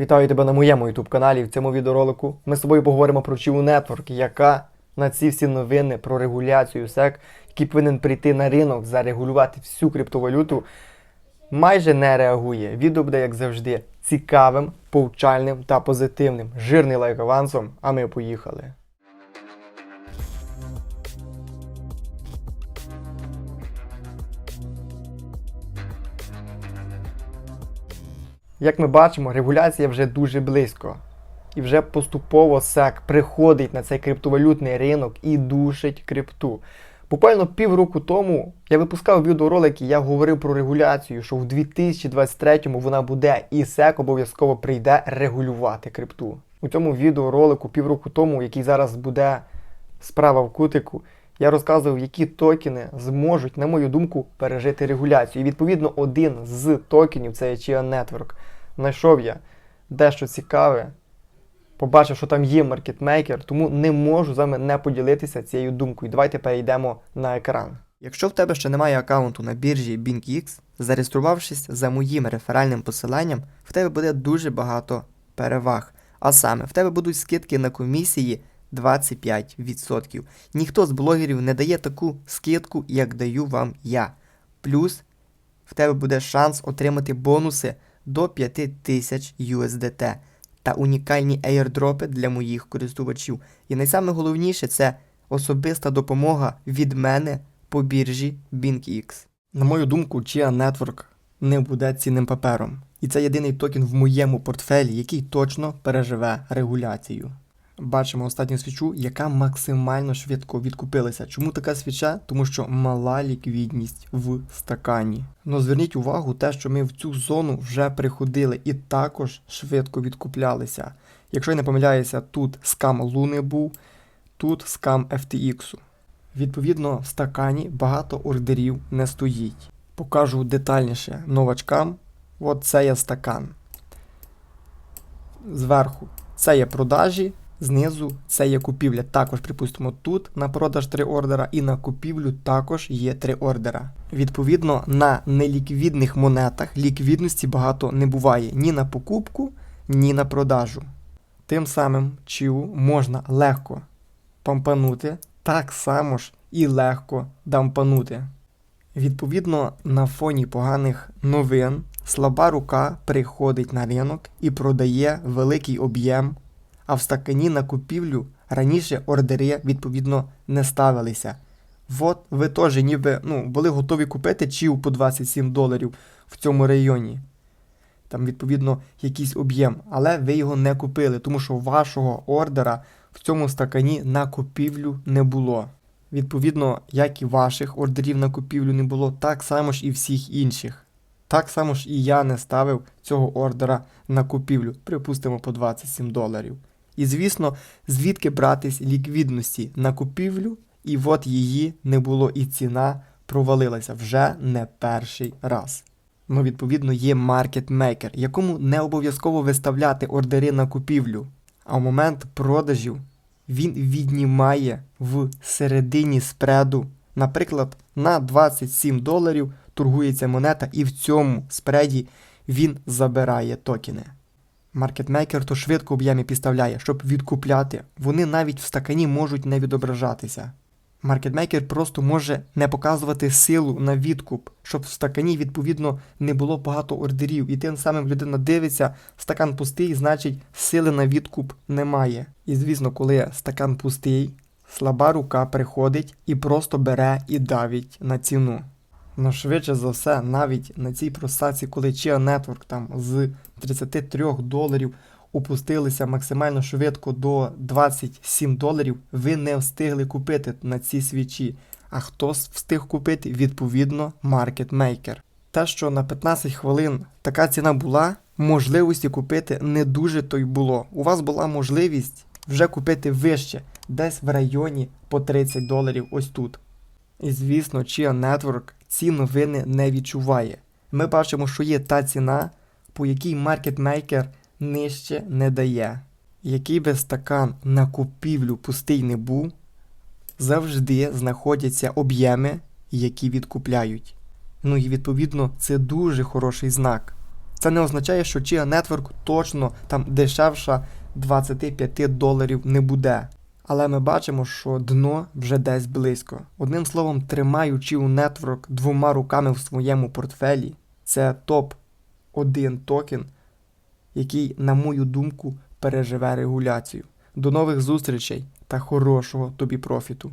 Вітаю тебе на моєму YouTube каналі. В цьому відеоролику ми з тобою поговоримо про Чіву Network, яка на ці всі новини про регуляцію SEC, який повинен прийти на ринок, зарегулювати всю криптовалюту, майже не реагує. Відео буде, як завжди, цікавим, повчальним та позитивним. Жирний лайк авансом, а ми поїхали. Як ми бачимо, регуляція вже дуже близько. І вже поступово SEC приходить на цей криптовалютний ринок і душить крипту. Буквально півроку тому я випускав відеоролики, я говорив про регуляцію, що в 2023-му вона буде і SEC обов'язково прийде регулювати крипту. У цьому відеоролику півроку тому, який зараз буде справа в кутику, я розказував, які токени зможуть, на мою думку, пережити регуляцію. І відповідно один з токенів це є Chia Network. Знайшов я дещо цікаве, побачив, що там є маркетмейкер, тому не можу з вами не поділитися цією думкою. Давайте перейдемо на екран. Якщо в тебе ще немає аккаунту на біржі BingX, зареєструвавшись за моїм реферальним посиланням, в тебе буде дуже багато переваг. А саме, в тебе будуть скидки на комісії 25%. Ніхто з блогерів не дає таку скидку, як даю вам я. Плюс в тебе буде шанс отримати бонуси до 5000 USDT та унікальні airdропи для моїх користувачів. І найсайголовніше це особиста допомога від мене по біржі BinkX. На мою думку, Chia Network не буде цінним папером. І це єдиний токен в моєму портфелі, який точно переживе регуляцію. Бачимо останню свічу, яка максимально швидко відкупилася. Чому така свіча? Тому що мала ліквідність в стакані. Ну зверніть увагу, те, що ми в цю зону вже приходили і також швидко відкуплялися. Якщо я не помиляюся, тут скам Луни був, тут скам FTX. Відповідно, в стакані багато ордерів не стоїть. Покажу детальніше новачкам. От це є стакан. Зверху це є продажі, знизу це є купівля. Також, припустимо, тут на продаж три ордера і на купівлю також є три ордера. Відповідно, на неліквідних монетах ліквідності багато не буває ні на покупку, ні на продажу. Тим самим чиу можна легко пампанути, так само ж і легко дампанути. Відповідно, на фоні поганих новин слаба рука приходить на ринок і продає великий об'єм, а в стакані на купівлю раніше ордери відповідно не ставилися. От ви теж ніби ну, були готові купити чів по 27 доларів в цьому районі. Там, відповідно, якийсь об'єм, але ви його не купили, тому що вашого ордера в цьому стакані на купівлю не було. Відповідно, як і ваших ордерів на купівлю не було, так само ж і всіх інших. Так само ж і я не ставив цього ордера на купівлю, припустимо, по 27 доларів. І звісно, звідки братись ліквідності на купівлю, і от її не було, і ціна провалилася вже не перший раз. Ну, відповідно, є маркетмейкер, якому не обов'язково виставляти ордери на купівлю, а в момент продажів він віднімає в середині спреду. Наприклад, на 27 доларів торгується монета, і в цьому спреді він забирає токени. Маркетмейкер то швидко об'єми підставляє, щоб відкупляти. Вони навіть в стакані можуть не відображатися. Маркетмейкер просто може не показувати силу на відкуп, щоб в стакані, відповідно, не було багато ордерів. І тим самим людина дивиться, стакан пустий, значить сили на відкуп немає. І звісно, коли стакан пустий, слаба рука приходить і просто бере і давить на ціну. Ну, швидше за все, навіть на цій просаці, коли Chia Network там з 33 доларів опустилися максимально швидко до 27 доларів, ви не встигли купити на ці свічі. А хто встиг купити? Відповідно, маркетмейкер. Те, що на 15 хвилин така ціна була, можливості купити не дуже то й було. У вас була можливість вже купити вище, десь в районі по 30 доларів ось тут. І звісно, Chia Network ці новини не відчуває. Ми бачимо, що є та ціна, по якій маркетмейкер нижче не дає. Який би стакан на купівлю пустий не був, завжди знаходяться об'єми, які відкупляють. Ну і відповідно це дуже хороший знак. Це не означає, що Chia Network точно там дешевша 25 доларів не буде. Але ми бачимо, що дно вже десь близько. Одним словом, тримаючи у нетворк двома руками в своєму портфелі. Це топ-1 токен, який, на мою думку, переживе регуляцію. До нових зустрічей та хорошого тобі профіту!